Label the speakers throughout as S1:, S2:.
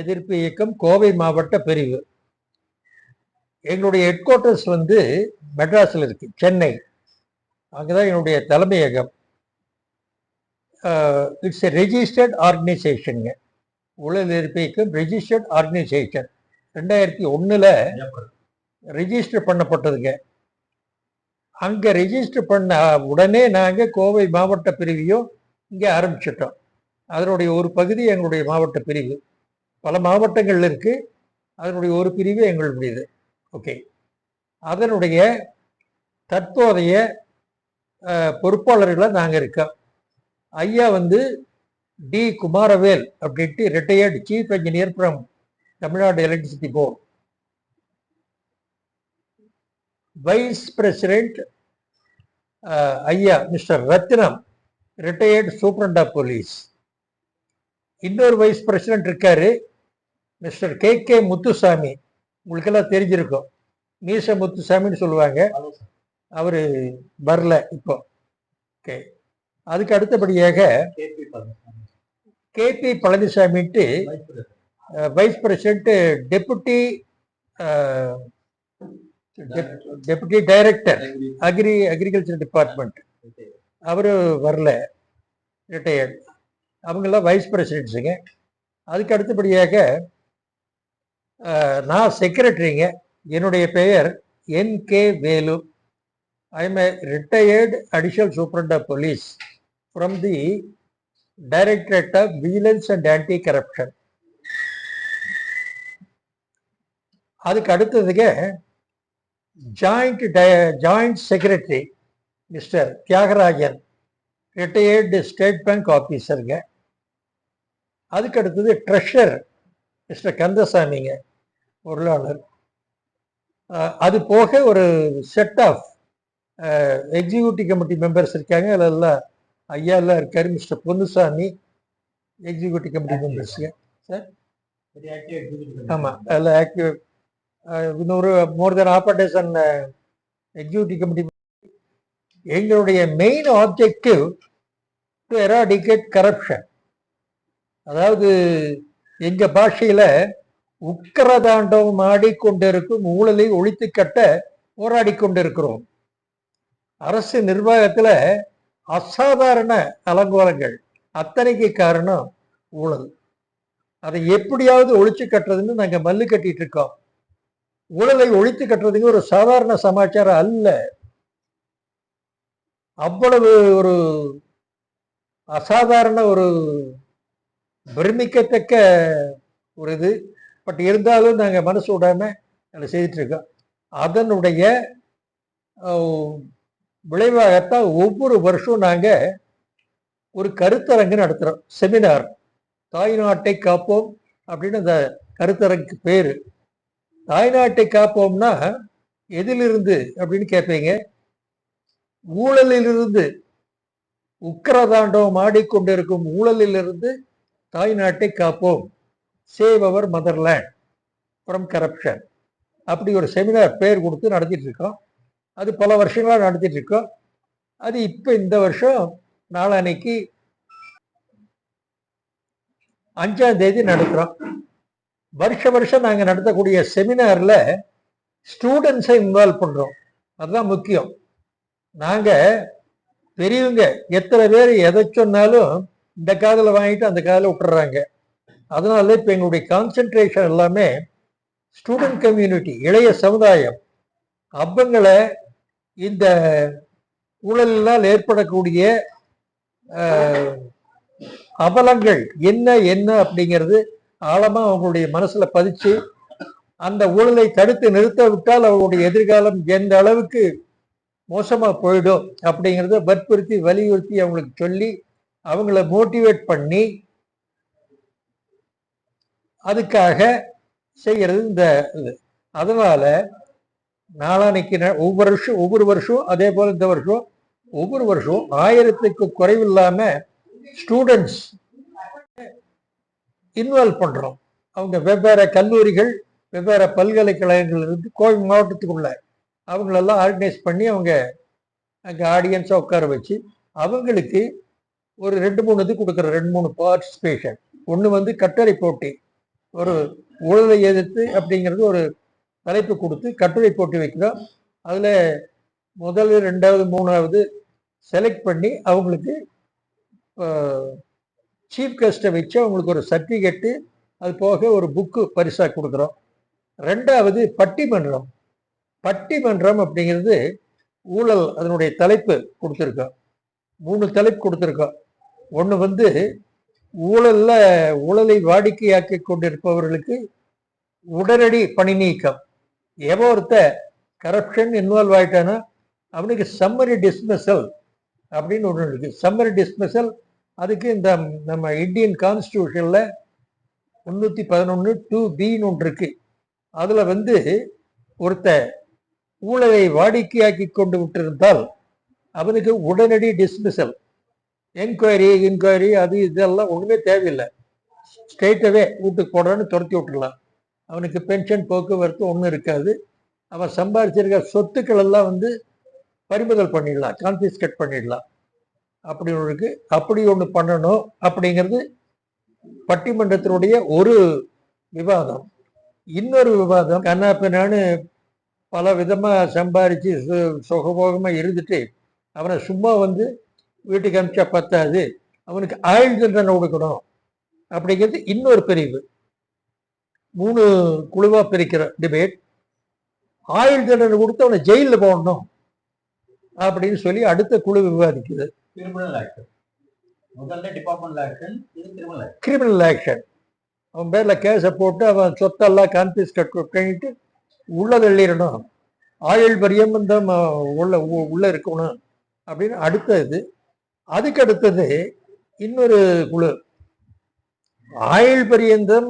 S1: எதிர்ப்பு இயக்கம் கோவை மாவட்ட பிரிவு. எங்களுடைய ஹெட் குவார்ட்டர்ஸ் வந்து மெட்ராஸில் இருக்கு சென்னை. அங்கே தான் என்னுடைய தலைமையகம் இட்ஸ் எ ரெஜிஸ்டர்ட் ஆர்கனைசேஷனுங்க உலக எதிர்ப்பு இயக்கம் ரெஜிஸ்டர்ட் ஆர்கனைசேஷன் ரெண்டாயிரத்தி ஒன்றில் ரெஜிஸ்டர் பண்ணப்பட்டதுங்க. அங்கே ரெஜிஸ்டர் பண்ண உடனே நாங்கள் கோவை மாவட்ட பிரிவையும் இங்கே ஆரம்பிச்சிட்டோம். அதனுடைய ஒரு பகுதி எங்களுடைய மாவட்ட பிரிவு. பல மாவட்டங்கள் இருக்குது அதனுடைய ஒரு பிரிவு எங்களுடையது. ஓகே. அதனுடைய தற்போதைய பொறுப்பாளர்களாக நாங்கள் இருக்கோம். ஐயா வந்து டி. குமாரவேல் அப்படின்ட்டு retired chief engineer from Tamil Nadu electricity board vice president ஐயா mister Ratnam retired superintendent of police இன்னொரு வைஸ் பிரசிடென்ட் இருக்காரு. Mister K K Muthusamy. உங்களுக்கெல்லாம் தெரிஞ்சிருக்கும். மீச முத்துசாமின்னு சொல்லுவாங்க. அவரு வரல இப்போ. ஓகே. அதுக்கு அடுத்தபடியாக K பழனிசாமின்ட்டு vice president deputy deputy director agri agriculture department அவரு வரல. ரிட்டையர்ட் அவங்கெல்லாம் வைஸ் பிரசிடென்ட்ஸுங்க அதுக்கு அடுத்தபடியாக நான் செக்ரட்டரிங்க என்னுடைய பெயர் N K Velu. I am retired additional superintendent of police from the directorate of vigilance and anti corruption அதுக்கு அடுத்ததுங்க joint joint secretary mister Thiyagarajan. Retired State Bank ஆஃபீஸருங்க அதுக்கு அடுத்தது ட்ரெஷர் மிஸ்டர் கந்தசாமிங்க. பொருளாளர். அது போக ஒரு set of executive committee members இருக்காங்க. அதெல்லாம் ஐயா எல்லாம் இருக்காரு மிஸ்டர் பொன்னுசாமி எக்ஸிக்யூட்டிவ் கமிட்டி மெம்பர்ஸுங்க ஆமாம் அதில் ஆக்டிவ் இன்னொரு more than of dozen executive committee எங்களுடைய main objective to eradicate corruption அதாவது எங்க பாஷையில உக்கரதாண்டவம் ஆடிக்கொண்டிருக்கும் ஊழலை ஒழித்து கட்ட போராடி கொண்டிருக்கிறோம். அரசு நிர்வாகத்தில் அசாதாரண அலங்கோலங்கள். அத்தனைக்கு காரணம் ஊழல். அதை எப்படியாவது ஒழிச்சு கட்டுறதுன்னு நாங்கள் மல்லு கட்டிட்டு இருக்கோம். ஊழலை ஒழித்து கட்டுறதுங்க ஒரு சாதாரண சமாச்சாரம் அல்ல. அவ்வளவு ஒரு அசாதாரண ஒரு பிரமிக்கத்தக்க ஒரு இது. பட் இருந்தாலும் நாங்கள் மனசு விடாம அதை செய்துட்டு இருக்கோம் அதனுடைய விளைவாகத்தான் ஒவ்வொரு வருஷம் நாங்கள் ஒரு கருத்தரங்கு நடத்துகிறோம் செமினார் தாய்நாட்டை காப்போம் அப்படின்னு அந்த கருத்தரங்குக்கு பேர். தாய்நாட்டை காப்போம்னா எதிலிருந்து அப்படின்னு கேட்பீங்க ஊழலிலிருந்து. உக்கிரதாண்டவம் ஆடிக்கொண்டிருக்கும் ஊழலிலிருந்து தாய்நாட்டை காப்போம். Save our motherland from corruption அப்படி ஒரு செமினார் பேர் கொடுத்து நடத்திட்டு இருக்கோம். அது பல வருஷங்களாக நடத்திட்டு இருக்கோம். அது இப்போ இந்த வருஷம் நாளன்னைக்கு அஞ்சாம் தேதி நடத்துகிறோம் வருஷ வருஷம் நாங்கள் நடத்தக்கூடிய செமினாரில் ஸ்டூடெண்ட்ஸை இன்வால்வ் பண்ணுறோம் அதுதான் முக்கியம். நாங்கள் பெரியவங்க எத்தனை பேர் எதை சொன்னாலும் இந்த காதில் வாங்கிட்டு அந்த காதில் விட்டுறாங்க. அதனால இப்போ எங்களுடைய கான்சென்ட்ரேஷன் எல்லாமே ஸ்டூடெண்ட் கம்யூனிட்டி இளைய சமுதாயம் அப்பங்களை இந்த ஊழலால் ஏற்படக்கூடிய அபலங்கள் அவலங்கள் என்ன என்ன அப்படிங்கிறது ஆழமாக அவங்களுடைய மனசில் பதிச்சு அந்த ஊழலை தடுத்து நிறுத்த விட்டால் அவங்களுடைய எதிர்காலம் எந்த அளவுக்கு மோசமாக போயிடும் அப்படிங்கிறத வற்புறுத்தி வலியுறுத்தி அவங்களுக்கு சொல்லி அவங்கள மோட்டிவேட் பண்ணி அதுக்காக செய்கிறது இந்த இது. அதனால் நாளானைக்கு ஒவ்வொரு வருஷம் ஒவ்வொரு வருஷம் அதே போல் இந்த வருஷம் ஒவ்வொரு வருஷம் ஆயிரத்துக்கு குறைவில்லாமல் ஸ்டூடெண்ட்ஸ் இன்வால்வ் பண்ணுறோம் அவங்க வெவ்வேறு கல்லூரிகள் வெவ்வேறு பல்கலைக்கழகங்கள் இருந்து கோவை மாவட்டத்துக்குள்ள அவங்களெல்லாம் ஆர்கனைஸ் பண்ணி அவங்க அங்கே ஆடியன்ஸை உட்கார வச்சு அவங்களுக்கு ஒரு ரெண்டு மூணு இது கொடுக்குற ரெண்டு மூணு பார்ட்டிசிபேஷன் ஒன்று வந்து கட்டுரை போட்டி. ஒரு ஊழலை எதிர்த்து அப்படிங்கிறது ஒரு தலைப்பு கொடுத்து கட்டுரை போட்டு வைக்கிறோம். அதில் முதல் ரெண்டாவது மூணாவது செலக்ட் பண்ணி அவங்களுக்கு சீஃப் கெஸ்ட்டை வச்சு அவங்களுக்கு ஒரு சர்டிஃபிகேட்டு அது போக ஒரு புக்கு பரிசாக கொடுக்குறோம். ரெண்டாவது பட்டிமன்றம். பட்டிமன்றம் அப்படிங்கிறது ஊழல் அதனுடைய தலைப்பு கொடுத்துருக்கோம். மூணு தலைப்பு கொடுத்துருக்கோம். ஒன்று வந்து ஊழல்ல ஊழலை வாடிக்கையாக்கி கொண்டிருப்பவர்களுக்கு உடனடி பணி நீக்கம். ஏவோ ஒருத்த கரப்ஷன் இன்வால்வ் ஆயிட்டானா? அவனுக்கு சம்மரி டிஸ்மிசல் அப்படின்னு ஒன்று இருக்கு. சம்மரி டிஸ்மிசல் அதுக்கு இந்த நம்ம இந்தியன் கான்ஸ்டியூஷனில் முந்நூற்றி பதினொன்று டூ பின்னு ஒன்று இருக்கு. அதில் வந்து ஒருத்த ஊழலை வாடிக்கையாக்கி கொண்டு விட்டிருந்தால் அவனுக்கு உடனடி டிஸ்மிசல் என்கொயரி இன்கொயரி அது இதெல்லாம் ஒன்றுமே தேவையில்லை. ஸ்ட்ரெயிட்டாகவே வீட்டுக்கு போடுறான்னு துரத்தி விட்டுடலாம். அவனுக்கு பென்ஷன் போக்குவரத்து ஒன்றும் இருக்காது. அவன் சம்பாதிச்சிருக்க சொத்துக்கள் எல்லாம் வந்து பறிமுதல் பண்ணிடலாம். கான்ஃபிஸ்கேட் பண்ணிடலாம். அப்படி ஒன்று அப்படி ஒன்று பண்ணணும் அப்படிங்கிறது பட்டிமன்றத்தினுடைய ஒரு விவாதம். இன்னொரு விவாதம் கண்ணாப்பினான்னு பல விதமாக சம்பாதிச்சு சு- இருந்துட்டு அவனை சும்மா வந்து வீட்டுக்கு அனுப்பிச்சா பத்தாது. அவனுக்கு ஆயுள் தண்டனை கொடுக்கணும் அப்படிங்கிறது இன்னொரு பிரிவு. மூணு குழுவா பிரிக்கிற டிபேட் ஆயுள் தண்டனை கொடுத்து அவனை ஜெயிலில் போடணும். அப்படின்னு சொல்லி அடுத்த குழு விவாதிக்குது.
S2: கிரிமினல் ஆக்ஷன்
S1: அவன் பேர்ல கேஸை போட்டு அவன் சொத்தெல்லாம் கான்பிஸ்கட் பண்ணிட்டு உள்ள தள்ளிடணும். ஆயுள் பரியம் ம- உள்ள உள்ள இருக்கணும். அப்படின்னு அடுத்த இது அதுக்கு அடுத்தது இன்னொரு குழு. ஆயுள் பரியந்தம்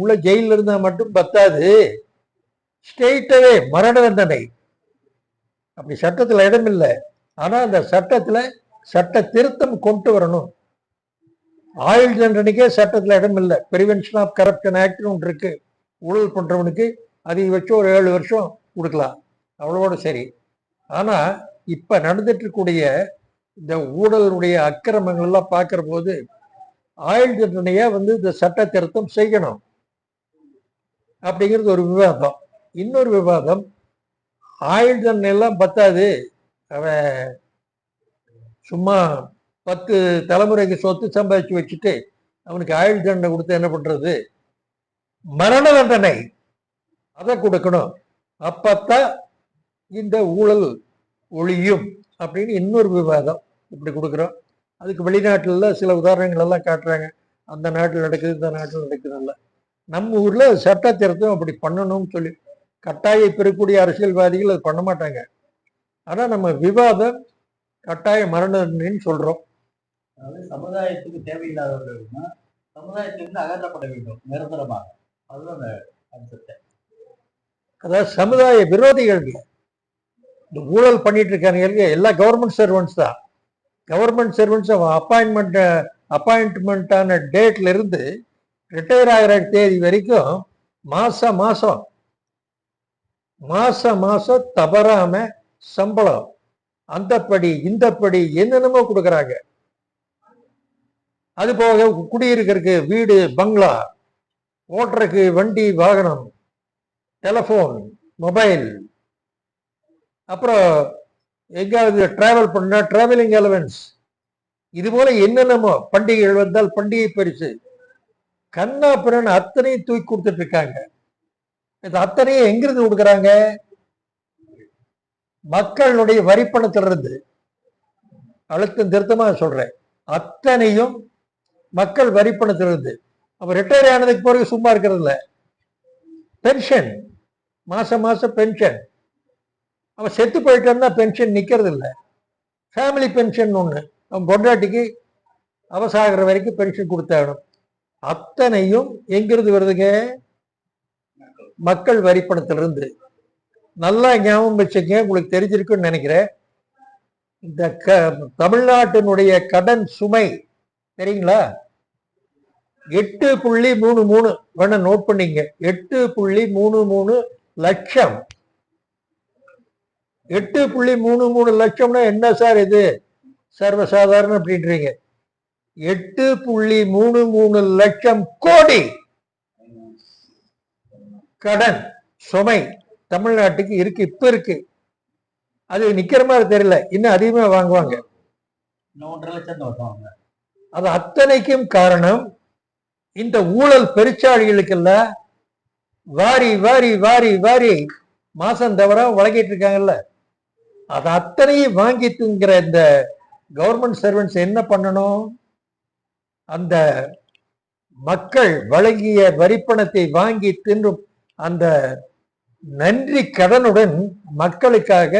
S1: உள்ள ஜெயிலில் இருந்தால் மட்டும் பத்தாது. ஸ்ட்ரெயிட்டவே மரண தண்டனை. அப்படி சட்டத்தில் இடம் இல்லை. அந்த சட்டத்தில் சட்ட திருத்தம் கொண்டு வரணும். ஆயுள் தண்டனைக்கே சட்டத்தில் இடம் இல்லை. பிரிவென்ஷன் ஆஃப் கரப்ஷன் ஆக்ட் ஒன்று இருக்கு. ஊழல் பண்ணுறவனுக்கு அதிகபட்சம் ஒரு ஏழு வருஷம் கொடுக்கலாம். அவ்வளோட சரி. ஆனால் இப்போ நடந்துட்டு இருக்கக்கூடிய இந்த ஊழலுடைய அக்கிரமங்கள் எல்லாம் பார்க்கிற போது ஆயுள் தண்டனையா வந்து இந்த சட்ட திருத்தம் செய்யணும் அப்படிங்கிறது ஒரு விவாதம். இன்னொரு விவாதம் ஆயுள் தண்டனை எல்லாம் பத்தாது. அவன் சும்மா பத்து தலைமுறைக்கு சொத்து சம்பாதிச்சு வச்சுட்டு அவனுக்கு ஆயுள் தண்டனை கொடுத்து என்ன பண்றது? மரண தண்டனை அதை கொடுக்கணும். அப்பத்தான் இந்த ஊழல் ஒளியும் அப்படின்னு இன்னொரு விவாதம் இப்படி கொடுக்குறோம். அதுக்கு வெளிநாட்டுல சில உதாரணங்கள் எல்லாம் காட்டுறாங்க. அந்த நாட்டில் நடக்குது இந்த நாட்டில் நடக்குதுல்ல நம்ம ஊர்ல சட்ட திருத்தம் அப்படி பண்ணணும்னு சொல்லி கட்டாய பெறக்கூடிய அரசியல்வாதிகள் அது பண்ண மாட்டாங்க. ஆனா நம்ம விவாதம் கட்டாய மரண தண்டனைன்னு சொல்றோம்.
S2: அதாவது சமுதாயத்துக்கு தேவையில்லாதவர்கள்னா சமுதாயத்திலிருந்து அகற்றப்பட வேண்டும் நிரந்தரமாக. அதுதான் அந்த
S1: அதாவது சமுதாய விரோதிகள் இந்த ஊழல் பண்ணிட்டு இருக்காங்க எல்லா கவர்மெண்ட் சர்வெண்ட்ஸ் தான். கவர்மெண்ட் சர்வன்ட்ஸ் அப்பாயின்மெண்ட் அப்பாயின்மெண்ட்டான டேட்ல இருந்து ரிட்டையர் ஆகிற தேதி வரைக்கும் மாசம் மாசம் மாசம் மாசம் தவறாம சம்பளம் அந்தப்படி இந்தப்படி என்னென்னமோ கொடுக்குறாங்க. அது போக குடியிருக்கிறதுக்கு வீடு பங்களா ஓட்டுறதுக்கு வண்டி வாகனம் டெலஃபோன் மொபைல் அப்புறம் எங்கேயாவது டிராவல் பண்ணால் டிராவலிங் அலவன்ஸ் இது போல என்னென்னமோ பண்டிகைகள் வந்தால் பண்டிகை பரிசு. கண்ணா பிறன் அத்தனையும் தூக்கி கொடுத்துட்டு இருக்காங்க. இது அத்தனையும் எங்கிருந்து கொடுக்குறாங்க? மக்களுடைய வரிப்பணத்திலிருந்து. அழுத்தம் திருத்தமாக சொல்றேன். அத்தனையும் மக்கள் வரிப்பணத்திலிருந்து. அப்போ ரிட்டையர் ஆனதுக்கு பிறகு சும்மா இருக்கிறதுல்ல பென்ஷன் மாசம் மாசம் பென்ஷன் அவன் செத்து போயிட்டான்னா பென்ஷன் நிற்கிறது இல்லை ஃபேமிலி பென்ஷன் ஒன்று அவன் பொண்டாட்டிக்கு அவசாகிற வரைக்கும் பென்ஷன் கொடுத்தாகணும் அத்தனையும் எங்கிருந்து வருதுங்க? மக்கள் வரிப்பணத்திலிருந்து. நல்லா ஞாபகம் வச்சுங்க உங்களுக்கு தெரிஞ்சிருக்குன்னு நினைக்கிறேன். இந்த க தமிழ்நாட்டினுடைய கடன் சுமை தெரியுங்களா? எட்டு புள்ளி மூணு மூணு. வேணா நோட் பண்ணிங்க எட்டு புள்ளி மூணு மூணு லட்சம். எட்டு புள்ளி மூணு மூணு லட்சம்னா என்ன சார் இது? சர்வசாதாரண அப்படின்றீங்க. எட்டு புள்ளி மூணு மூணு லட்சம் கோடி கடன் சுமை தமிழ்நாட்டுக்கு இருக்கு இப்ப இருக்கு. அது நிக்கிற மாதிரி தெரியல. இன்னும் அதிகமா வாங்குவாங்க. அது அத்தனைக்கும் காரணம் இந்த ஊழல் பெருச்சாளிகளுக்கெல்லாம் வாரி வாரி வாரி வாரி மாசம் தவிர வழங்கிட்டு இருக்காங்கல்ல. அது அத்தனையும் வாங்கி திங்கிற இந்த கவர்மெண்ட் சர்வன்ஸ் என்ன பண்ணணும்? அந்த மக்கள் வழங்கிய வரிப்பணத்தை வாங்கி தின்றும் அந்த நன்றி கடனுடன் மக்களுக்காக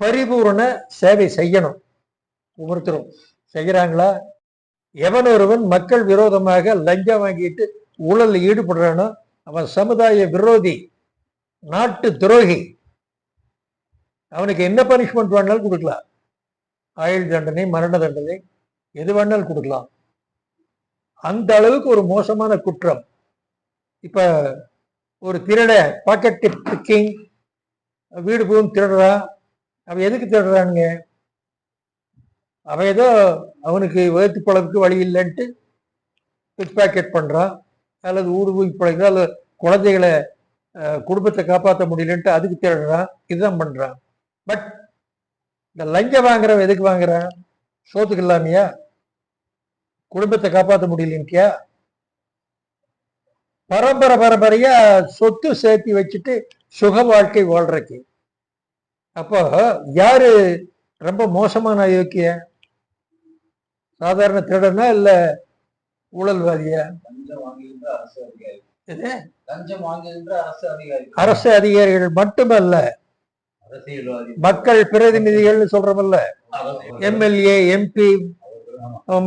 S1: பரிபூரண சேவை செய்யணும். ஒவ்வொருத்தரும். செய்கிறாங்களா எவன் ஒருவன் மக்கள் விரோதமாக லஞ்சம் வாங்கிட்டு ஊழலில் ஈடுபடுறானோ அவன் சமுதாய விரோதி நாட்டு துரோகி. அவனுக்கு என்ன பனிஷ்மெண்ட் வேணாலும் கொடுக்கலாம். ஆயுள் தண்டனை மரண தண்டனை எது வேணாலும் கொடுக்கலாம். அந்த அளவுக்கு ஒரு மோசமான குற்றம். இப்ப ஒரு திருட பாக்கெட் பிக்கிங் வீடு பூம் திருடுறான் அவன் எதுக்கு திருடுறானுங்க? அவன் ஏதோ அவனுக்கு வயிற்று பழப்புக்கு வழி இல்லைன்ட்டு பிக் பாக்கெட் பண்ணுறான் அல்லது ஊடு போய் பிழைக்கிறான் அல்லது குழந்தைகளை குடும்பத்தை காப்பாற்ற முடியலன்ட்டு அதுக்கு தேடுறான் இதுதான் பண்ணுறான் பட் இந்த லஞ்சம் வாங்குறவன் எதுக்கு வாங்குறான் சோத்துக்கு இல்லாமையா? குடும்பத்தை காப்பாற்ற முடியலன்ட்டியா பரம்பரை பரம்பரையா சொத்து சேர்த்து வச்சுட்டு சுக வாழ்க்கை வாழ்றதுக்கு. அப்போ யாரு ரொம்ப மோசமான அயோக்கிய சாதாரண திருடனா இல்ல ஊழல்வாதியா?
S2: அரசு
S1: அதிகாரிகள் மட்டுமல்ல மக்கள் பிரதிநிதிகள்னு
S2: சொல்றமல்ல
S1: எம்எல்ஏ எம்பி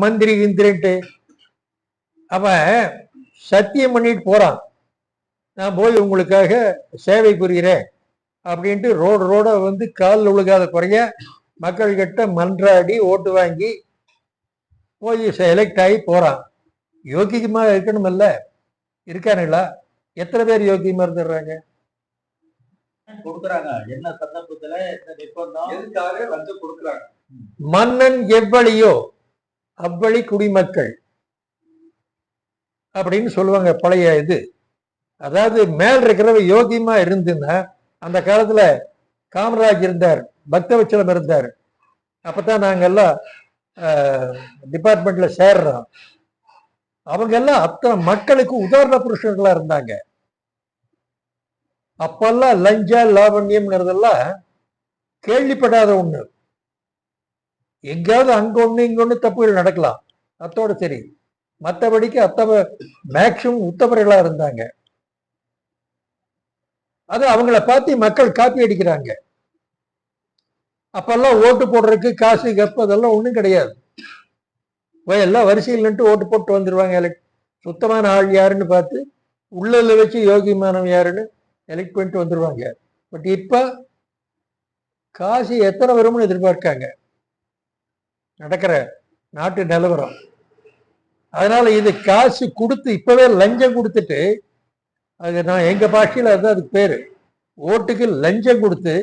S1: மந்திரி கிந்திரின்ட்டு அவன் சத்தியம் பண்ணிட்டு போறான். நான் போய் உங்களுக்காக சேவை புரிகிறேன் அப்படின்ட்டு ரோடு ரோட வந்து காலில் உழுகாத குறைய மக்கள்கிட்ட மன்றாடி ஓட்டு வாங்கி போய் செலக்ட் ஆகி போறான். யோக்கியமாக இருக்கணுமல்ல? இருக்கானுங்களா? எத்தனை பேர் யோக்கியமாக இருந்துடுறாங்க?
S2: கொடுக்குறாங்க. என்ன சந்தர்ப்பத்துல? என்ன நிர்பந்தம்?
S3: எதுக்காக லஞ்சம் கொடுக்குறாங்க.
S1: மன்னன் எவ்வளியோ அவ்வழி குடிமக்கள் அப்படின்னு சொல்லுவாங்க பழைய இது. அதாவது மேல் இருக்கிறவ யோகியமா இருந்துன்னா அந்த காலத்துல காமராஜ் இருந்தார் பக்தவச்சலம் இருந்தார். அப்பதான் நாங்க எல்லாம் டிபார்ட்மெண்ட்ல சேர்றோம். அவங்க எல்லாம் அத்தனை மக்களுக்கு உதாரண புருஷர்களா இருந்தாங்க. அப்பெல்லாம் லஞ்ச லாவண்யம்ங்கிறதெல்லாம் கேள்விப்படாத ஒண்ணு. எங்கேயாவது அங்க ஒண்ணு இங்க ஒண்ணு தப்புகள் நடக்கலாம். அத்தோட சரி. மற்றபடிக்கு அத்தவ மேக்சிமம் உத்தவர்களா இருந்தாங்க. அது அவங்கள பார்த்து மக்கள் காப்பி அடிக்கிறாங்க. அப்பெல்லாம் ஓட்டு போடுறதுக்கு காசு கப்பு அதெல்லாம் ஒண்ணும் கிடையாது. எல்லாம் வரிசையில் நின்று ஓட்டு போட்டு வந்துருவாங்க. சுத்தமான ஆள் யாருன்னு பார்த்து உள்ளல வச்சு யோகிமானம் யாருன்னு எலெக்ட் பண்ணிட்டு வந்துடுவாங்க பட் இப்போ காசு எத்தனை வரும்னு எதிர்பார்க்காங்க. நடக்கிற நாட்டு நிலவரம். அதனால இது காசு கொடுத்து இப்பவே லஞ்சம் கொடுத்துட்டு அது நான் எங்க பாஷையில் அதுதான் அதுக்கு பேரு. ஓட்டுக்கு லஞ்சம் கொடுத்து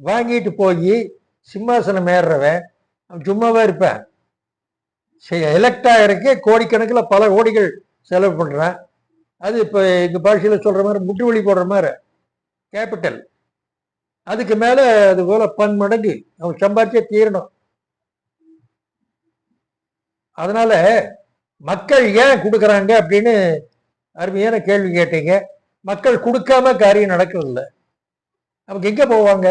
S1: வாங்கிட்டு போய் சிம்மாசனம் ஏறுறவன் அவன் சும்மாவா இருப்பேன். எலெக்ட் ஆகிறக்கே கோடிக்கணக்கில் பல கோடிகள் செலவு பண்ணுறேன் அது இப்போ எங்கள் பாஷையில் சொல்கிற மாதிரி முட்டு வழி போடுற மாதிரி. கேபிட்டல் அதுக்கு மேலே அது போல பன்மடங்கு. அவன் சம்பாதிச்சே தீரணும். அதனால மக்கள் ஏன் கொடுக்குறாங்க அப்படின்னு அருமையான கேள்வி கேட்டீங்க. மக்கள் கொடுக்காம காரியம் நடக்கிறதில்ல. நமக்கு எங்கே போவாங்க?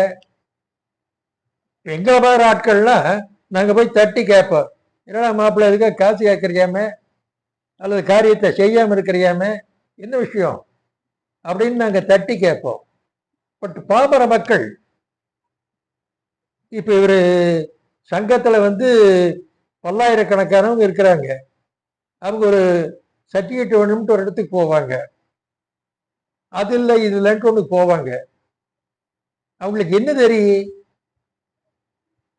S1: எங்களை மாதிரி ஆட்கள்லாம் நாங்கள் போய் தட்டி கேட்போம். என்னடா மாப்பிள்ளை எதுக்கா காசு கேட்குறியாமே? அல்லது காரியத்தை செய்யாமல் இருக்கிறியாமே? என்ன விஷயம்? அப்படின்னு நாங்கள் தட்டி கேட்போம். பட் பாமர மக்கள் இப்போ இவர் சங்கத்தில் வந்து பல்லாயிரக்கணக்கானவங்க இருக்கிறாங்க. அவங்க ஒரு சர்டிஃபிகேட் வேணும்ட்டு ஒரு இடத்துக்கு போவாங்க. அது இல்லை இது இல்லைன்ட்டு ஒன்று போவாங்க. அவங்களுக்கு என்ன தெரியும்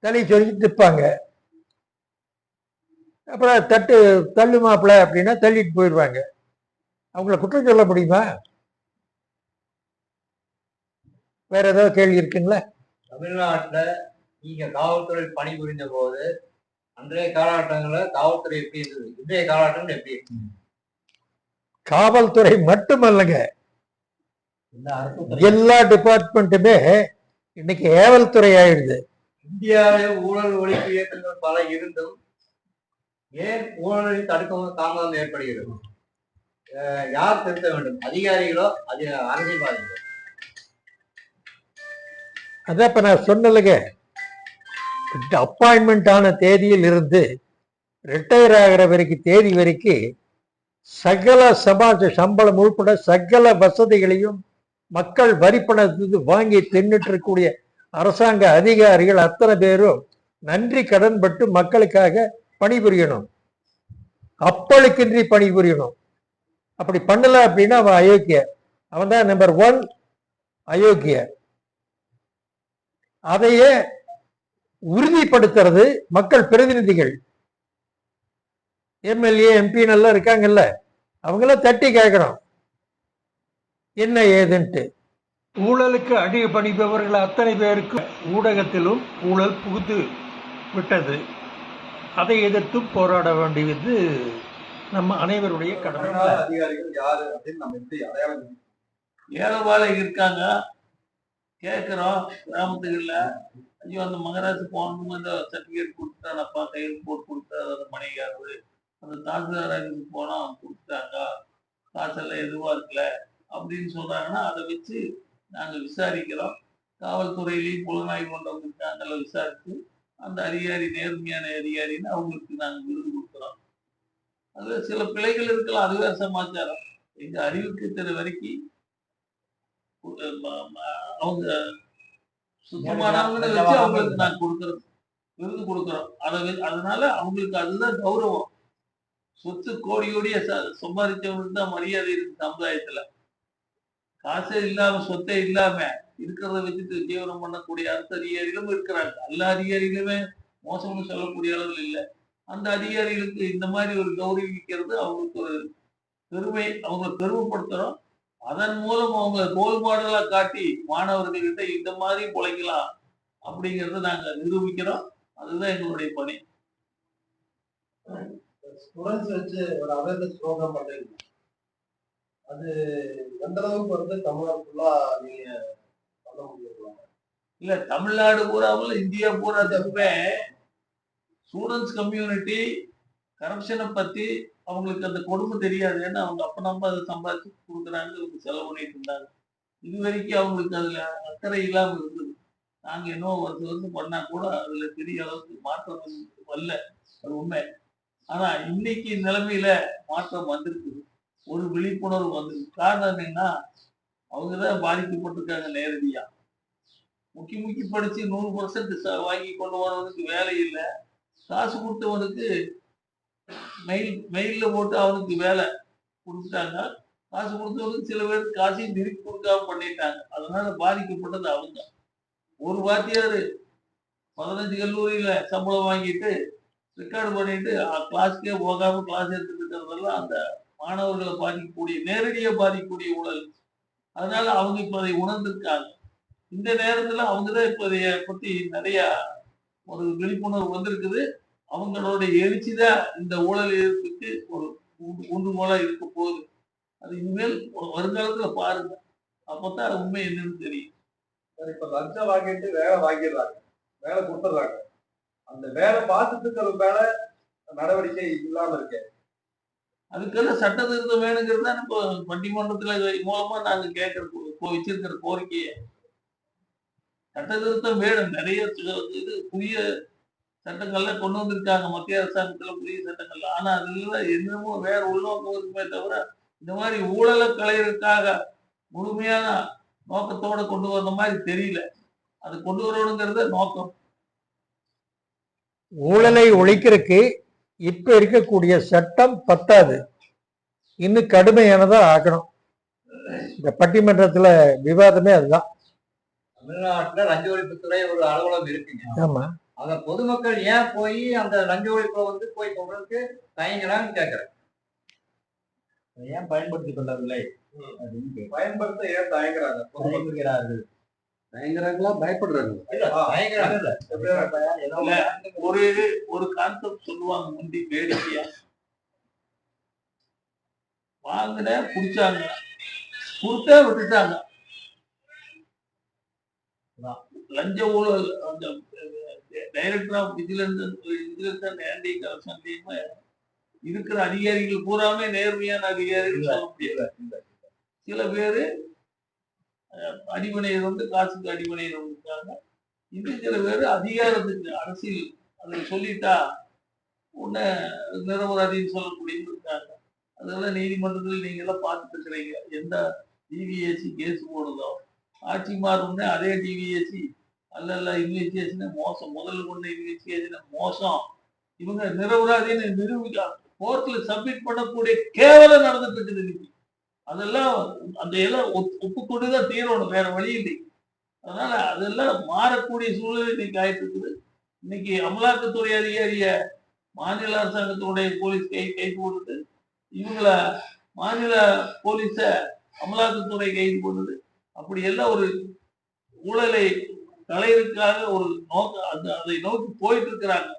S1: தலையை சொல்லிட்டு நிற்பாங்க அப்புறம் தட்டு தள்ளு மாப்பிள அப்படின்னா தள்ளிட்டு போயிடுவாங்க. அவங்கள குற்றம் சொல்ல முடியுமா? வேற ஏதாவது கேள்வி இருக்குங்களா?
S3: தமிழ்நாட்டுல நீங்க காவல்துறை பணிபுரிந்த போது அன்றைய காலகட்டங்கள்ல காவல்துறை எப்படி இருந்தது? இன்றைய காலகட்டங்கள் எப்படி இருக்கு?
S1: காவல்துறை மட்டுமல்லங்க. எல்லா டிபார்ட்மெண்ட்டுமே இன்னைக்கு ஏவல் துறை ஆயிடுது.
S3: இந்தியாவில் ஊழல் ஒழிப்பு இயக்கங்கள் பல இருந்தும் ஏன் ஊழலை தடுக்கவும் தாமதம் ஏற்படுகிறது? யார் திருத்த வேண்டும்? அதிகாரிகளோ அது அரசியல்வாதிகளோ?
S1: அதான் இப்ப நான் சொன்னலுங்க அப்பாயின்மெண்ட் ஆன தேதியில் இருந்து ரிட்டையர் ஆகிற வரைக்கும் தேதி வரைக்கும் சகல சமாஜ சம்பளம் உள்பட சகல வசதிகளையும் மக்கள் வரி வாங்கி தின்னுட்டு இருக்கக்கூடிய அரசாங்க அதிகாரிகள் அத்தனை பேரும் நன்றி கடன்பட்டு மக்களுக்காக பணிபுரியணும். அப்பளுக்கின்றி பணிபுரியணும். அப்படி பண்ணல அப்படின்னா அவன் அயோக்கிய. அவன் தான் நம்பர் ஒன் அயோக்கிய. அதையே உறுதிப்படுத்துறது மக்கள் பிரதிநிதிகள். எம்எல்ஏ எம்பி எல்லாம் இருக்காங்கல்ல அவங்கள தட்டி கேட்கணும் என்ன ஏதுன்ட்டு. ஊழலுக்கு அடி பணிபவர்கள் அத்தனை பேருக்கு ஊடகத்திலும் ஊழல் புகுத்து விட்டது. அதை எதிர்த்து போராட வேண்டியது நம்ம அனைவருடைய கடமை.
S3: அதிகாரிகள் யாரு அப்படின்னு நம்ம எப்படி அடையாளம்?
S4: ஏழைவாழை இருக்காங்க. கேட்குறோம் கிராமத்துகளில் ஐயோ அந்த மகராஜ் போகணும் இந்த சர்டிஃபிகேட் கொடுத்துட்டானப்பா கையில் போட்டு கொடுத்தா அந்த மணிக்காரு அந்த தாசில்தார் ஆஃபீஸுக்கு போனால் கொடுத்துட்டாங்க. காசெல்லாம் எதுவாக இருக்கல அப்படின்னு சொல்கிறாங்கன்னா அதை வச்சு நாங்கள் விசாரிக்கிறோம். காவல்துறையிலையும் புலனாய்வு மன்றம் இருக்காங்கல்ல விசாரித்து அந்த அதிகாரி நேர்மையான அதிகாரின்னு அவங்களுக்கு நாங்கள் விருது கொடுக்குறோம். அதில் சில பிழைகள் இருக்கலாம் அதுவே சமாச்சாரம். எங்கள் அறிவுக்கு தெரிய வரைக்கும் அவங்க சுத்தமானவங்களை வச்சு அவங்களுக்கு நான் கொடுக்குறோம். விருது கொடுக்குறோம். அதை அதனால அவங்களுக்கு அதுதான் கௌரவம். சொத்து கோடி கோடிய ச- சம்பாதிச்சவங்களுக்கு தான் மரியாதை இருக்கு சமுதாயத்துல. காசே இல்லாம சொத்தே இல்லாம இருக்கிறத வச்சுட்டு ஜீவனம் பண்ணக்கூடிய அரசு அதிகாரிகளும் இருக்கிறாங்க. எல்லா அதிகாரிகளுமே மோசம்னு சொல்லக்கூடிய அளவில் இல்லை. அந்த அதிகாரிகளுக்கு இந்த மாதிரி ஒரு கௌரவிக்கிறது அவங்களுக்கு ஒரு பெருமை அவங்களை பெருமைப்படுத்துறோம். அதன் மூலம் அவங்க ரோல் மாடலா காட்டி மாணவர்கள்கிட்ட இந்த மாதிரி பிழைக்கலாம் அப்படிங்கறத நாங்க நிரூபிக்கிறோம். அதுதான் எங்களுடைய பணி.
S3: ஸ்டூடெண்ட்ஸ் வச்சு ஒரு அவேர்னஸ் ப்ரோக்ராம் பண்றீங்க அது எந்த அளவுக்கு வந்து தமிழ்நாடு ஃபுல்லா நீங்க பண்ண முடியும்
S4: இல்ல தமிழ்நாடு பூராவில் இந்தியா பூராத்துக்குமே ஸ்டூடெண்ட்ஸ் கம்யூனிட்டி கரப்ஷனை பத்தி அவங்களுக்கு அந்த கொடுமை தெரியாது. ஏன்னா அவங்க அப்ப நம்ம அதை சம்பாதிச்சு கொடுக்குறாங்க செலவு பண்ணிட்டு இருந்தாங்க. இது வரைக்கும் அவங்களுக்கு அதுல அக்கறை இல்லாம இருந்தது. நாங்க இன்னும் வருஷம் வருஷம் பண்ணா கூட அதுல பெரிய அளவுக்கு மாற்றம் வரல. அது உண்மை. ஆனா இன்னைக்கு நிலைமையில மாற்றம் வந்திருக்குது ஒரு விழிப்புணர்வு வந்திருக்கு. காரணம் என்னன்னா அவங்கதான் பாதிக்கப்பட்டிருக்காங்க நேரடியா. முக்கி முக்கி படிச்சு நூறு பர்சன்ட் வாங்கி கொண்டு வரவனுக்கு வேலை இல்லை. காசு கொடுத்தவனுக்கு மெயில் மெயில்ல போட்டு அவனுக்கு வேலை கொடுத்துட்டாங்க காசு கொடுத்தவனுக்கு சில பேர் காசையும் திருப்பி கொடுக்காம பண்ணிட்டாங்க. அதனால பாதிக்கப்பட்டது அவங்க ஒரு வாத்தியார் பதினஞ்சு கல்லூரியில் சம்பளம் வாங்கிட்டு ரெக்கார்டு பண்ணிட்டு கிளாஸ்க்கே போகாம கிளாஸ் எடுத்துட்டு இருக்கிறதெல்லாம் அந்த மாணவர்களை பாதிக்கக்கூடிய நேரடியாக பாதிக்கக்கூடிய ஊழல். அதனால அவங்க இப்போ அதை உணர்ந்திருக்காங்க. இந்த நேரத்தில் அவங்க தான் இப்போ இதைய பற்றி நிறையா ஒரு விழிப்புணர்வு வந்திருக்குது. அவங்களோட எழுச்சி தான் இந்த ஊழல் எதிர்ப்புக்கு ஒரு உண்டுகோலா இருக்க போகுது. அது இனிமேல் வருங்காலத்துல பாருங்க. அப்பதான் உண்மை என்னன்னு தெரியும்.
S3: சார் இப்ப லஞ்சம் வாங்கிட்டு வேலை வாங்கிடுறாங்க. வேலை கொடுத்துட்றாங்க. அந்த வேலை பார்த்துட்டு இருக்கிற மேல நடவடிக்கை இல்லாம இருக்கு.
S4: அதுக்கெல்லாம் சட்ட திருத்தம் வேணுங்கிறது தான் இப்போ பட்டிமன்றத்துல மூலமா நாங்க கேட்கிற வச்சிருக்கிற கோரிக்கையை. சட்ட திருத்தம் வேணும். நிறைய இது புதிய சட்டங்கள்லாம் கொண்டு வந்திருக்காங்க. மத்திய அரசாங்கத்துல புதிய சட்டங்கள்ல. ஆனா அதுல என்னமோ வேற உள்நோக்கம் இருக்குமே தவிர இந்த மாதிரி ஊழலை கலைகளுக்காக முழுமையான நோக்கத்தோட கொண்டு வந்த மாதிரி தெரியல. அது கொண்டு வரணுங்கிறத நோக்கம்.
S1: ஊழலை ஒழிக்கிறதுக்கு இப்ப இருக்கக்கூடிய சட்டம் பத்தாது. இன்னும் கடுமையானதா ஆகணும். இந்த பட்டிமன்றத்துல விவாதமே அதுதான்.
S3: தமிழ்நாட்டுல லஞ்ச ஒழிப்புத்துறை ஒரு அலுவலகம் இருக்குங்க.
S1: ஆமா.
S3: அத பொதுமக்கள் ஏன் போய் அந்த லஞ்ச ஒழிப்பை வந்து போய் சொல்றதுக்கு தயங்குறான்னு கேக்குறேன்.
S2: ஏன் பயன்படுத்திக் கொள்ளவில்லை?
S3: பயன்படுத்த ஏன் தயங்குறாங்க?
S2: தயங்குகிறார்கள். தயங்குறாங்களா? பயப்படுறாங்க
S4: ஒரு ஒரு கான்செப்ட் சொல்லுவாங்க முந்தி வேடிக்கையா. வாங்கின குடிச்சாங்க. கொடுத்தா விட்டுட்டாங்க லஞ்ச ஊழல் அந்த director of vigilance vigilance and anti கரப்ஷன்லயுமே இருக்கிற அதிகாரிகள் பூராமே நேர்மையான அதிகாரிகள் சொல்ல முடியல சில பேரு அஹ், அடிமனையில் வந்து காசுக்கு அடிமனையில் இருக்காங்க. இன்னும் சில பேர் அதிகாரத்துக்கு அரசியல் அதை சொல்லிட்டா உன்னை நிரபராதின்னு சொல்லக்கூடியவங்க இருக்காங்க. அதெல்லாம் நீதிமன்றத்தில் நீங்க எல்லாம் பார்த்துட்டு இருக்கிறீங்க. எந்த டிவிஎஸ்சி கேஸ் போடுதோ ஆட்சி மாறும்னே அதே டிவிஎஸ்சி அல்ல அல்ல இன்வெஸ்டிகேஷன் மோசம் முதல்ல கொண்ட இன்வெஸ்டிகேஷன் மோசம். இவங்க நிரபராதின்னு நிரூபிக்க கோர்ட்ல சப்மிட் பண்ணக்கூடிய கேவலம் நடந்துட்டு இருக்குது இன்னைக்கு. அதெல்லாம் அந்த எல்லாம் ஒப்புக்கொண்டு தான் தீரணும் வேற வழி இல்லை. அதனால அதெல்லாம் மாறக்கூடிய சூழ்நிலை இன்னைக்கு ஆயிட்டு இருக்குது இன்னைக்கு அமலாக்கத்துறை அதிகாரிய மாநில அரசாங்கத்தினுடைய போலீஸ் கை கைது போடுது. இவங்கள மாநில போலீஸ அமலாக்கத்துறை கைது பண்ணுது. அப்படி எல்லாம் ஒரு ஊழலை தலைவருக்காக ஒரு நோக்க அந்த அதை நோக்கி போயிட்டு இருக்கிறாங்க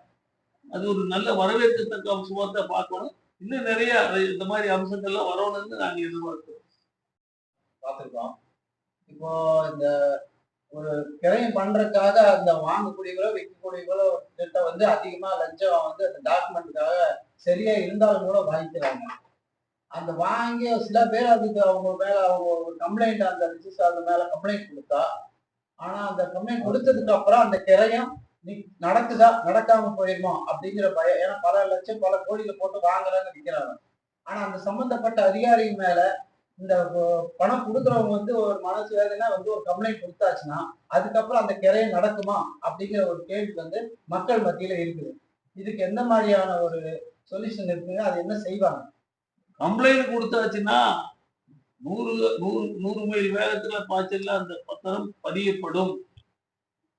S4: அது ஒரு நல்ல வரவேற்கத்தக்க அம்சமாக தான் பார்க்கணும். இன்னும் நிறைய அது இந்த மாதிரி அம்சங்கள்லாம் வரணும்னு நாங்கள் எதிர்பார்க்கிறோம்.
S2: பார்த்துருக்கோம். இப்போ இந்த ஒரு கிரையம் பண்றதுக்காக அந்த வாங்கக்கூடியவங்களோ விற்கக்கூடியவங்களோ கிட்ட வந்து அதிகமா லஞ்சம் வந்து அந்த டாக்குமெண்ட்டுக்காக சரியா இருந்தாலும் கூட வாங்கிக்கிறாங்க. அந்த வாங்கி சில பேர் அதுக்கு அவங்க மேல அவங்க ஒரு கம்ப்ளைண்ட் அந்த ரிஜிஸ்டர் அந்த மேல கம்ப்ளைண்ட் கொடுத்தா ஆனா அந்த கம்ப்ளைண்ட் கொடுத்ததுக்கு அப்புறம் அந்த கிரையம் நீ நடக்குதா? நடக்காம போயிருமா? அப்படிங்கிற பயம். ஏன்னா பல லட்சம் பல கோடியில போட்டு வாங்குறாங்க விற்கிறாங்க ஆனா அந்த சம்பந்தப்பட்ட அதிகாரி மேல இந்த பணம் கொடுக்குறவங்க வந்து ஒரு மனசு வேதனை வந்து ஒரு கம்ப்ளைண்ட் கொடுத்தாச்சுன்னா அதுக்கப்புறம் அந்த கிரையம் நடக்குமா? அப்படிங்கிற ஒரு கேள்வி வந்து மக்கள் மத்தியில இருக்குது. இதுக்கு எந்த மாதிரியான ஒரு சொல்யூஷன் இருக்குங்க? அது என்ன செய்வாங்க?
S4: கம்ப்ளைண்ட் கொடுத்தாச்சுன்னா நூறு நூறு நூறு மைல் வேகத்துல பாய்ச்சல்ல அந்த பத்திரம் பதியப்படும்.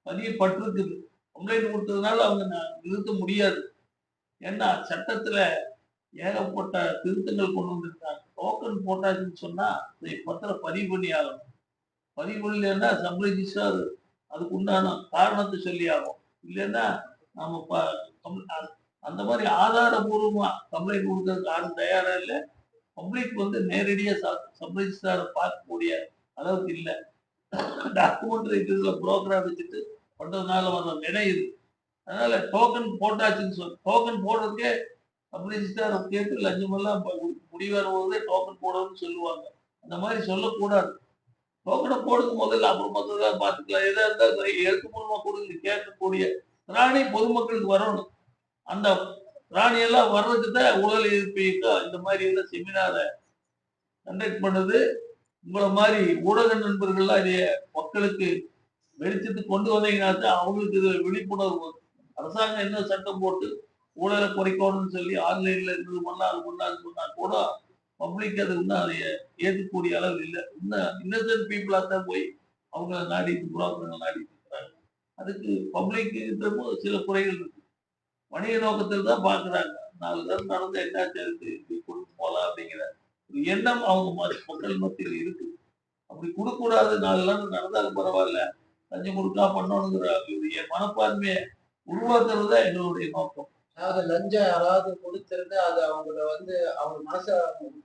S4: பதியப்பட்டிருக்குது. கம்ப்ளைண்ட் கொடுத்ததுனால அவங்க நிறுத்த முடியாது. ஏன்னா சட்டத்துல ஏகப்பட்ட திருத்தங்கள் கொண்டு வந்திருக்காங்க. டோக்கன் போட்டாச்சுன்னு சொன்னா அதை பத்திரம் பதிவு பண்ணி ஆகணும். பதிவு பண்ணலைன்னா சப் ரெஜிஸ்டர் அதுக்கு உண்டான காரணத்தை சொல்லி ஆகும். இல்லைன்னா நம்ம ப- கம்- அந்த மாதிரி ஆதாரபூர்வமா கம்ப்ளைண்ட் கொடுக்கறதுக்கு யாரும் தயாரா இல்லை பப்ளிக் வந்து நேரடியாக சப் ரெஜிஸ்டாரை பார்க்கக்கூடிய அளவுக்கு இல்லை. டாக்குமெண்ட் இருக்கிற புரோக்கரா வச்சுட்டு பண்றதுனால வர வினை இது. அதனால டோக்கன் போட்டாச்சுன்னு சொல்லி டோக்கன் போடுறதுக்கே சப் கேட்டு லஞ்சமெல்லாம் முடிவு டோக்கன் போடணும்னு சொல்லுவாங்க. அந்த மாதிரி சொல்லக்கூடாது. டோக்கனை போடுங்க முதல்ல அப்புறம் மற்றதெல்லாம் பார்த்துக்கலாம். எதா இருந்தாலும் சரி, எழுத்து மூலமா கொடுங்க கேட்கக்கூடிய திராணி பொதுமக்களுக்கு வரணும். அந்த திராணி எல்லாம் வர்றதுக்கு தான் ஊழல் எதிர்ப்பு இந்த மாதிரி எல்லாம் செமினாரை கண்டக்ட் பண்ணுது. உங்களை மாதிரி ஊடக நண்பர்கள்லாம் இதைய மக்களுக்கு வெளிச்சத்துக்கு கொண்டு வந்தீங்கன்னா தான் அவங்களுக்கு இது விழிப்புணர்வு வரும். அரசாங்கம் என்ன சட்டம் போட்டு ஊழலை குறைக்கணும்னு சொல்லி ஆன்லைன்ல இருந்தது பண்ணா அது பண்ணா அது பண்ணா கூட பப்ளிக் அது இன்னும் அதை ஏற்றுக்கூடிய அளவு இல்லை. இன்னும் இன்னசென்ட் பீப்புளாக தான் போய் அவங்க நாடிட்டு புரோக்கர்கள் நாடிட்டு இருக்கிறாங்க. அதுக்கு பப்ளிக் சில குறைகள் இருக்கு. வணிக நோக்கத்தில் தான் பாக்குறாங்க நாலு தரம் நடந்து என்னாச்சு அதுக்கு இப்படி கொடுத்து போகலாம் அப்படிங்கிற ஒரு எண்ணம் அவங்க மக்கள் மத்தியில் இருக்கு. அப்படி கொடுக்கக்கூடாது நாலு நாள் நடந்தாலும் பரவாயில்ல. லஞ்சம் கொடுக்கா பண்ணணுங்கிற ஒரு மனப்பான்மையை உருவாக்குறது தான் எங்களுடைய நோக்கம்.
S2: அதாவது லஞ்சம் யாராவது கொடுத்திருந்து அது அவங்கள வந்து அவங்க மனச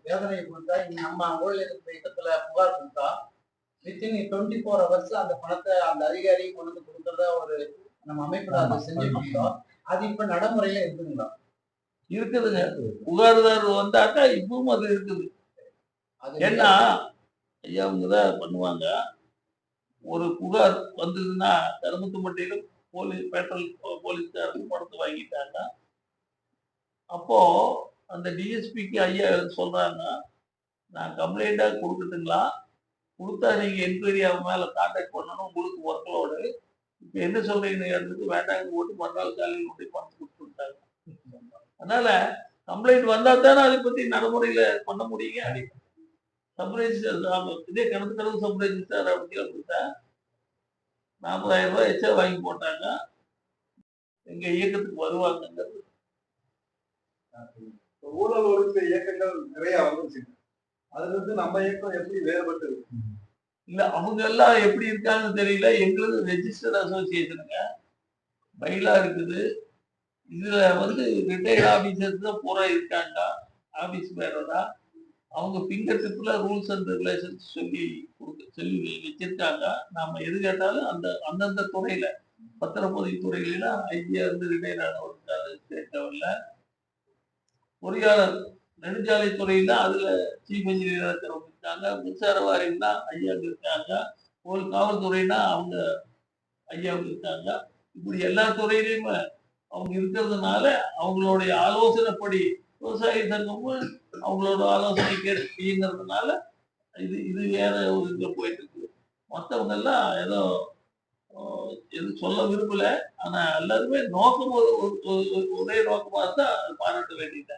S2: வேதனை கொடுத்தா இங்க நம்ம ஊழல் எதிர்ப்பு இயக்கத்துல புகார் கொடுத்தா வித்தின் டுவெண்ட்டி ஃபோர் ஹவர்ஸ்ல அந்த பணத்தை அந்த அதிகாரி கொண்டு வந்து கொடுக்கறதா ஒரு நம்ம அமைப்புல அதை செஞ்சு கொடுத்தோம் அது இப்ப நடைமுறையில இருக்குங்களா
S4: இருக்குதுங்க. புகார்தாரர் வந்தாக்கா இப்பவும் அது இருக்குது.
S2: அது
S4: ஏன்னா ஐயா அவங்க தான் பண்ணுவாங்க. ஒரு புகார் வந்ததுன்னா கருமத்துப்பட்டியில போலீஸ் பெட்ரோல் போலீஸ்காரங்க பணத்தை வாங்கிட்டாங்க. அப்போ அந்த டிஎஸ்பிக்கு ஐயா சொல்றாங்க நான் கம்ப்ளைண்டா கொடுக்கட்டுங்களா? கொடுத்தா நீங்க என்கொயரி அவன் மேல கான்டாக்ட் பண்ணணும் உங்களுக்கு ஒர்க்லோடு என்ன சொல்றீங்க? இருந்துட்டு வேண்டாங்க போட்டு மறுநாள் காலையில் கொண்டு போய் பணத்தை கொடுத்துட்டாங்க அதனால கம்ப்ளைண்ட் வந்தா தானே அதை பத்தி நடைமுறையில பண்ண முடியுங்க? சப்ரைஜிஸ்டர் இதே கணக்கு கணக்கு சப்ரைஜிஸ்டர் அப்படி கொடுத்தா நாற்பதாயிரம் ரூபாய் எச்சா வாங்கி போட்டாங்க. எங்க இயக்கத்துக்கு வருவாங்கங்கிறது.
S5: ஊழல் ஒழிப்பு இயக்கங்கள் நிறைய வந்துச்சு அதுல இருந்து நம்ம இயக்கம் எப்படி வேறுபட்டு இருக்கு?
S4: இல்ல அவங்க எல்லாம் எப்படி இருக்காங்கன்னு தெரியல. எங்களது ரெஜிஸ்டர் அசோசியேஷனுங்க மயிலா இருக்குது. இதுல வந்து ரிட்டையர்ட் ஆபீசர்ஸ் தான் பூரா இருக்காங்க. ஆபீஸ் பேரரா அவங்க பிங்கர் டிப்ல ரூல்ஸ் அண்ட் ரெகுலேஷன்ஸ் சொல்லி கொடுக்க சொல்லி வச்சிருக்காங்க. நாம எது கேட்டாலும் அந்த அந்தந்த துறையில பத்திரப்பதிவு துறையிலாம் ஐஜியா இருந்து ரிட்டையர் ஆனவர் ஸ்டேட் லெவல்ல பொறியாளர் நெடுஞ்சாலை துறையில அதுல சீஃப் இன்ஜினியர் இருக்கிறவங்க இருக்காங்க மின்சார வாரியம்னா ஐயாவுக்கு இருக்காங்க ஒரு காவல்துறைனா அவங்க ஐயாவுக்கு இருக்காங்க. இப்படி எல்லா துறையிலையுமே அவங்க இருக்கிறதுனால அவங்களுடைய ஆலோசனைப்படி விவசாய சங்கமும் அவங்களோட ஆலோசனை கேட்டு செய்யுங்கிறதுனால இது இது வேற ஒரு இதில் போயிட்டு இருக்கு மற்றவங்க எல்லாம் ஏதோ எது எதுவும் சொல்ல விரும்பல. ஆனா எல்லாருமே நோக்கம் ஒரு ஒரே நோக்கமா இருந்தா பாராட்ட வேண்டியது